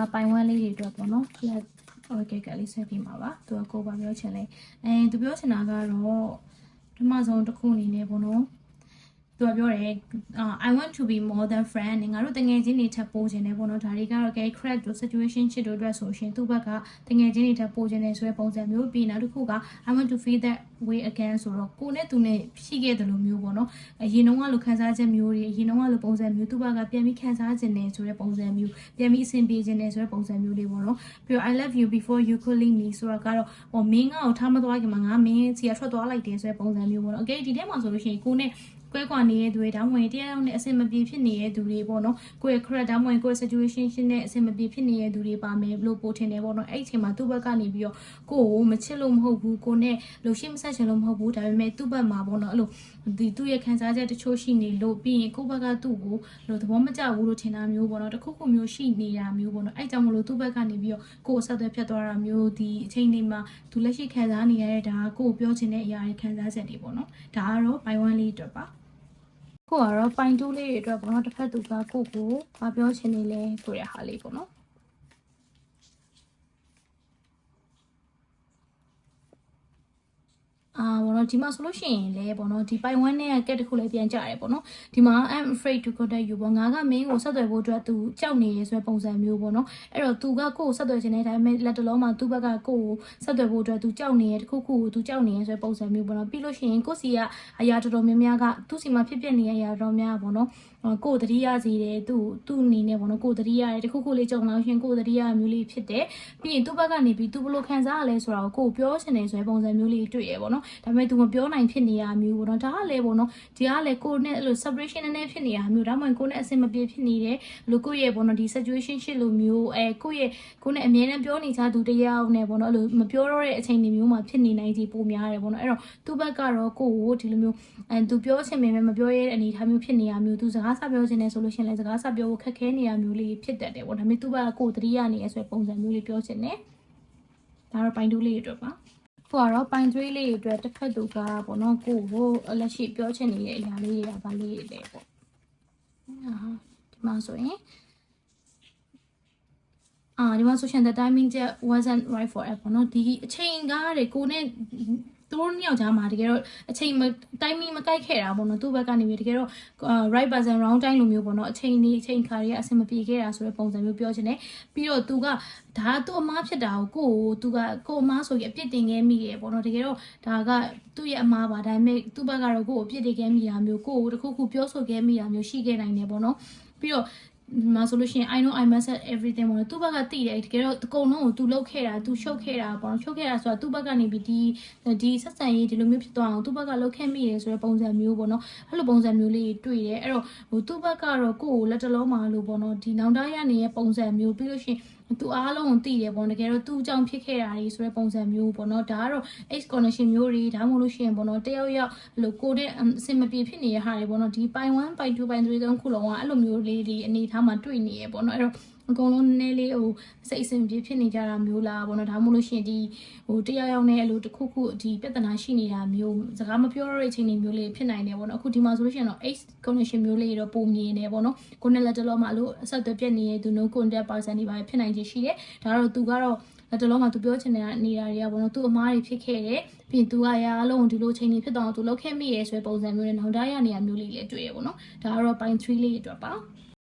ကပိုင်ဝမ်းလေးတွေအတွက်ပေါ့နော် flat orchid ကလေးဆက်ပြီးမှာပါသူကကိုယ်ပါပြောချင်လဲအဲသူပြောချင်တာကတော့ပထမဆုံးတစ်ခုအနေနဲ့ပေါ့နော် သူကပြောတယ်အာ I want to be more than friend ငါတို့တငယ်ချင်းတွေထပ်ပိုးခြင်းတယ်ပေါ့နော်ဒါတွေကတော့ gay crack တို့ situation ချစ်တို့အတွက်ဆိုရှင်သူ့ဘက်ကတငယ်ချင်းတွေထပ်ပိုးခြင်းတယ်ဆိုတဲ့ပုံစံမျိုးပြီးနောက်တစ်ခုက I want to feel that way again ဆိုတော့ကိုနဲ့သူနဲ့ရှိခဲ့တယ်လို့မျိုးပေါ့နော်အရင်တုန်းကလိုခံစားချက်မျိုးတွေအရင်တုန်းကလိုပုံစံမျိုးသူ့ဘက်ကပြန်ပြီးခံစားခြင်းတယ်ဆိုတဲ့ပုံစံမျိုးပြန်ပြီးအဆင်ပြေခြင်းတယ်ဆိုတဲ့ပုံစံမျိုးလေးပေါ့နော်ပြီးတော့ I love you before you could leave me ဆိုတော့ကတော့ဟိုမင်းငါ့ကိုထားမသွားခင်မှာငါမင်းစီကထွက်သွားလိုက်တယ်ဆိုတဲ့ပုံစံမျိုးပေါ့နော် okay ဒီထဲမှာဆိုလို့ရှိရင်ကိုနဲ့ ကွဲကွာနေတဲ့သူတွေဒါမှမဟုတ်တရားရောက်နဲ့အဆင်မပြေဖြစ်နေတဲ့သူတွေပေါ့နော်ကိုယ့်ရဲ့ character မှမဟုတ်ကိုယ့်ရဲ့ situation ရှင်းနဲ့အဆင်မပြေဖြစ်နေတဲ့သူတွေပါမယ်လို့ပို့ထင်တယ်ပေါ့နော်အဲ့ဒီအချိန်မှာသူ့ဘက်ကနေပြီးတော့ကိုယ့်ကိုမချစ်လို့မဟုတ်ဘူးကိုနဲ့လို့ရှင်းမဆက်ချင်လို့မဟုတ်ဘူးဒါပေမဲ့သူ့ဘက်မှာပေါ့နော်အဲ့လိုဒီသူ့ရဲ့ခံစားချက်တချို့ရှိနေလို့ပြီးရင်ကိုယ့်ဘက်ကသူ့ကိုလို့သဘောမကျဘူးလို့ထင်တာမျိုးပေါ့နော်တခုခုမျိုးရှိနေတာမျိုးပေါ့နော်အဲ့ကြောင့်မလို့သူ့ဘက်ကနေပြီးတော့ကိုယ့်ကိုဆက်သွယ်ဖြတ်သွားတာမျိုးဒီအချိန်လေးမှာသူလက်ရှိခံစားနေရတဲ့ဒါကကိုယ့်ကိုပြောချင်တဲ့အရာတွေခံစားချက်တွေပေါ့နော်ဒါကတော့ by one လေးအတွက်ပါ ကိုကတော့ပိုင်တူးလေးတွေအတွက်ပေါ့နော်တစ်ဖက်သူကကိုကိုမပြောချင်နေလဲဆိုတဲ့ဟာလေးပေါ့နော်အာဘော နော်ဒီမှာဆိုလို့ရှိရင်လေဘောနော်ဒီပိုင်ဝမ်းနဲ့ကက်တစ်ခုလည်းပြန်ကြရတယ်ပေါ့နော်ဒီမှာ I'm afraid to contact you ပေါ့ငါကမင်းကိုဆက်သွယ်ဖို့အတွက်သူကြောက်နေရဲဆိုတဲ့ပုံစံမျိုးပေါ့နော်အဲ့တော့သူကကိုကိုဆက်သွယ်ခြင်းတဲ့ဒါပေမဲ့လက်တလုံးမှာသူ့ဘက်ကကိုကိုဆက်သွယ်ဖို့အတွက်သူကြောက်နေရဲတခုခုကိုသူကြောက်နေရဲဆိုတဲ့ပုံစံမျိုးပေါ့နော်ပြီးလို့ရှိရင်ကိုစီကအရာတော်တော်များများကသူ့စီမှာဖြစ်ပျက်နေတဲ့အရာတော်များပေါ့နော် ကိုယ်တတိယစီတယ်သူ့သူ့အနေနဲ့ပေါ့နော်ကိုယ်တတိယတယ်တခုခုလေးကြုံလောက်ရှင်ကိုယ်တတိယမျိုးလေးဖြစ်တယ်ပြီးရင်သူ့ဘက်ကနေပြီးသူဘလို့ခံစားရလဲဆိုတာကိုကိုပြောချင်တယ်ဆိုတဲ့ပုံစံမျိုးလေးတွေ့ရပေါ့နော်ဒါပေမဲ့သူမပြောနိုင်ဖြစ်နေရမျိုးပေါ့နော်ဒါကလည်းပေါ့နော်ဒီကလည်းကိုယ်နဲ့အဲ့လို separation နည်းနည်းဖြစ်နေရမျိုးဒါမှမဟုတ်ကိုယ်နဲ့အဆင်မပြေဖြစ်နေတယ်လို့ကိုယ့်ရဲ့ပေါ့နော်ဒီ situation ရှစ်လိုမျိုးအဲကိုယ့်ရဲ့ကိုယ်နဲ့အမြဲတမ်းပြောနေချသူတရားနဲ့ပေါ့နော်အဲ့လိုမပြောတော့တဲ့အချိန်တွေမျိုးမှာဖြစ်နေနိုင်ကြီးပုံများတယ်ပေါ့နော်အဲ့တော့သူ့ဘက်ကတော့ကိုယ်ကိုဒီလိုမျိုးအဲသူပြောချင်ပေမဲ့မပြောရတဲ့အနေအထားမျိုးဖြစ်နေရမျိုးသူစကားကားစပြောခြင်းနဲ့ဆိုလို့ရှင်လဲစကားစပြောဖို့ခက်ခဲနေရမျိုးလေးဖြစ်တတ်တယ်ပေါ့ဒါပေမဲ့သူ့ဘက်ကကိုယ်တတိယနေရဆိုပုံစံမျိုးလေးပြောခြင်းနဲ့ဒါတော့ပိုင်းတူးလေးတွေအတွက်ပါခုကတော့ပိုင်သွေးလေးတွေအတွက်တစ်ဖက်သူကပေါ့နော်ကိုကိုလက်ရှိပြောချင်နေတဲ့အရာလေးတွေကဗာလေးတွေလေပေါ့ဟာဒီမှာဆိုရင်အာဒီမှာဆိုရှင် the timing just wasn't right for it ပေါ့နော်ဒီအချိန်ကားတွေကိုနဲ့ သူတို့နှစ်ယောက်ကြားမှာတကယ်တော့အချိန်မ timing မကိုက်ခဲ့တာပေါ့နော်သူ့ဘက်ကနေပြီးတကယ်တော့ right person wrong time လိုမျိုးပေါ့နော်အချိန်นี้အချိန်ခါတွေကအဆင်မပြေခဲ့တာဆိုတဲ့ပုံစံမျိုးပြောချင်တယ်ပြီးတော့သူကဒါသူ့အမားဖြစ်တာကိုကိုကိုသူကကိုအမားဆိုရင်အပြစ်တင်ခဲ့မိရပေါ့နော်တကယ်တော့ဒါကသူ့ရဲ့အမားပါဒါပေမဲ့သူ့ဘက်ကတော့ကိုကိုအပြစ်တင်ခဲ့မိတာမျိုးကိုကိုတခုခုပြောဆိုခဲ့မိတာမျိုးရှိခဲ့နိုင်တယ်ပေါ့နော်ပြီးတော့ မှာဆိုလို့ရှိရင် I know I must have everything ပေါ့နော်သူ့ဘက်ကတည်တယ်တကယ်တော့အကုန်လုံးကိုသူလှုပ်ခဲ့တာသူရှုပ်ခဲ့တာပေါ့နော်ရှုပ်ခဲ့တာဆိုတာသူ့ဘက်ကနေပြီးဒီဒီဆက်ဆံရေးဒီလိုမျိုးဖြစ်သွားအောင်သူ့ဘက်ကလှုပ်ခဲ့မိတယ်ဆိုတဲ့ပုံစံမျိုးပေါ့နော်အဲ့လိုပုံစံမျိုးလေးတွေ့တယ်အဲ့တော့ဟိုသူ့ဘက်ကတော့ကိုယ့်ကိုလက်တလုံးမှာလို့ပေါ့နော်ဒီနောင်တရနေတဲ့ပုံစံမျိုးပြီးလို့ရှိရင် သူအားလုံးကိုသိတယ်ပေါ့တကယ်တော့သူ့အကြောင်းဖြစ်ခဲ့တာတွေဆိုတဲ့ပုံစံမျိုးပေါ့နော်ဒါကတော့ X connection မျိုးတွေဒါမှမဟုတ်လို့ရှိရင်ပေါ့နော်တယောက်ယောက်အဲ့လိုကိုတဲ့အစင်မပြေဖြစ်နေတဲ့ဟာတွေပေါ့နော်ဒီပိုင်1ပိုင်2ပိုင်3သုံးခုလုံးကအဲ့လိုမျိုးလေးတွေအနေထားမှာတွေ့နေရပေါ့နော်အဲ့တော့ အကုန်လုံးနည်းနည်းလေးဟိုစိတ်အဆင်ပြေဖြစ်နေကြတာမျိုးလားပေါ့နော်ဒါမှမဟုတ်လို့ရှိရင်ဒီဟိုတယောက်ယောက်နဲ့အဲ့လိုတစ်ခုခုဒီပြဿနာရှိနေတာမျိုးစကားမပြောရတဲ့အချိန်တွေမျိုးလေးဖြစ်နိုင်တယ်ပေါ့နော်အခုဒီမှာဆိုလို့ရှိရင်တော့ X connection မျိုးလေးတော့ပုံမြင်နေပေါ့နော်ကိုနဲ့လက်တလုံးမှာအဲ့လိုအဆက်အသွယ်ပြတ်နေတဲ့သူ no contact person တွေပါဖြစ်နိုင်ခြေရှိတယ်ဒါတော့သူကတော့လက်တလုံးမှာသူပြောချင်တဲ့နေတာတွေကပေါ့နော်သူ့အမားတွေဖြစ်ခဲ့တယ်ပြီးရင်သူကရာအလုံးဒီလိုချိန်တွေဖြစ်တော့သူလောက်ခဲ့မိရဲဆိုတဲ့ပုံစံမျိုးနဲ့နောက်တိုင်းရနေရမျိုးလေးလည်းတွေ့ရပေါ့နော်ဒါကတော့ point 3လေးအတွက်ပါ